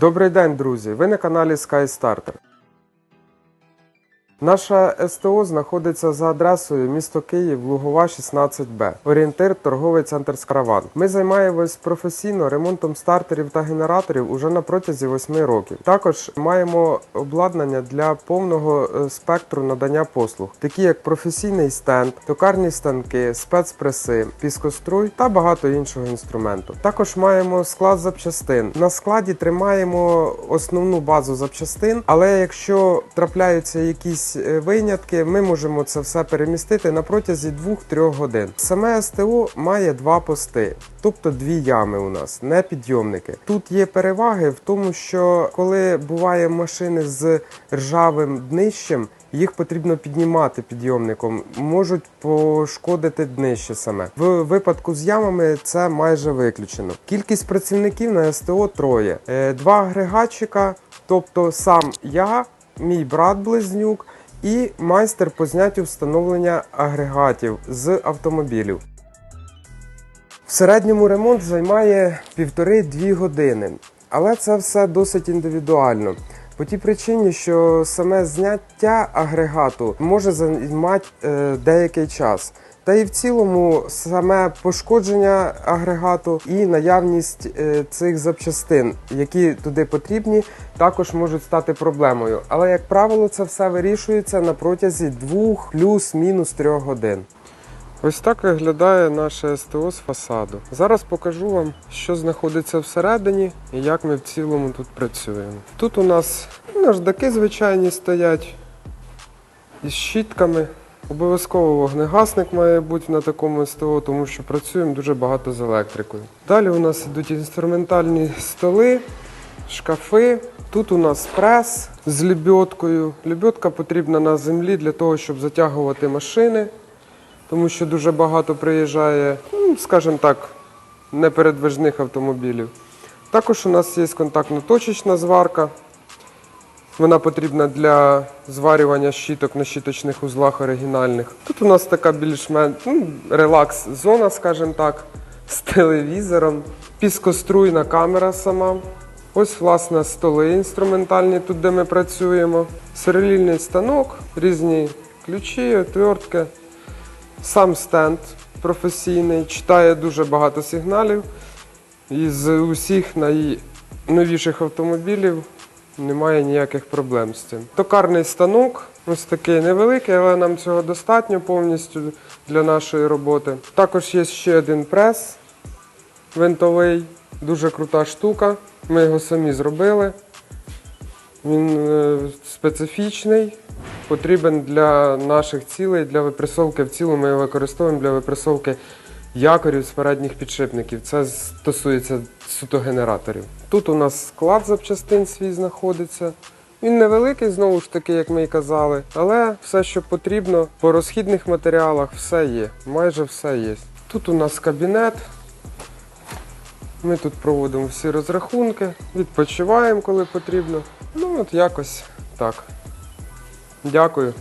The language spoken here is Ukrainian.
Добрий день, друзі! Ви на каналі SkyStarter. Наша СТО знаходиться за адресою місто Київ, Лугова, 16Б. Орієнтир торговий центр Скараван. Ми займаємось професійно ремонтом стартерів та генераторів уже на протязі 8 років. Також маємо обладнання для повного е, спектру надання послуг, такі як професійний стенд, токарні станки, спецпреси, піскоструй та багато іншого інструменту. Також маємо склад запчастин. На складі тримаємо основну базу запчастин, але якщо трапляються якісь е, винятки, ми можемо це все перемістити на протязі 2-3 годин. Саме СТО має два пости, тобто дві ями у нас, не підйомники. Тут є переваги в тому, що коли буває машини з ржавим днищем. Їх потрібно піднімати підйомником, можуть пошкодити днище саме. В випадку з ямами це майже виключено. Кількість працівників на СТО троє: Е, два агрегатчика, тобто сам я, мій брат-близнюк і майстер по зняттю встановлення агрегатів з автомобілів. В середньому ремонт займає півтори-дві години, але це все досить індивідуально. По тій причині, що саме зняття агрегату може займати е, деякий час. Та і в цілому саме пошкодження агрегату і наявність е, цих запчастин, які туди потрібні, також можуть стати проблемою. Але як правило, це все вирішується на протязі двох плюс-мінус трьох годин. Ось так виглядає наше СТО з фасаду. Зараз покажу вам, що знаходиться всередині і як ми в цілому тут працюємо. Тут у нас наждаки звичайні стоять із щітками. Обов'язково вогнегасник має бути на такому СТО, тому що працюємо дуже багато з електрикою. Далі у нас йдуть інструментальні столи, шкафи. Тут у нас прес з лебідкою. Лебідка потрібна на землі для того, щоб затягувати машини тому що дуже багато приїжджає, ну, скажімо так, непередвижних автомобілів. Також у нас є контактно-точечна зварка. Вона потрібна для зварювання щіток на щіточних узлах оригінальних. Тут у нас така більш-менш ну, релакс-зона, скажімо так, з телевізором, піскоструйна камера сама. Ось, власне, столи інструментальні, тут де ми працюємо. Серелільний станок, різні ключі, отвертки. Сам стенд професійний, читає дуже багато сигналів. І з усіх найновіших автомобілів немає ніяких проблем з цим. Токарний станок, ось такий невеликий, але нам цього достатньо повністю для нашої роботи. Також є ще один прес винтовий, дуже крута штука. Ми його самі зробили. Він е, специфічний, потрібен для наших цілей, для випресовки. В цілому ми його використовуємо для випресовки якорів з передніх підшипників. Це стосується суто генераторів. Тут у нас склад запчастин свій знаходиться. Він невеликий, знову ж таки, як ми і казали, але все, що потрібно по розхідних матеріалах, все є. Майже все є. Тут у нас кабінет. Ми тут проводимо всі розрахунки, відпочиваємо, коли потрібно. Ну, от якось так. Дякую.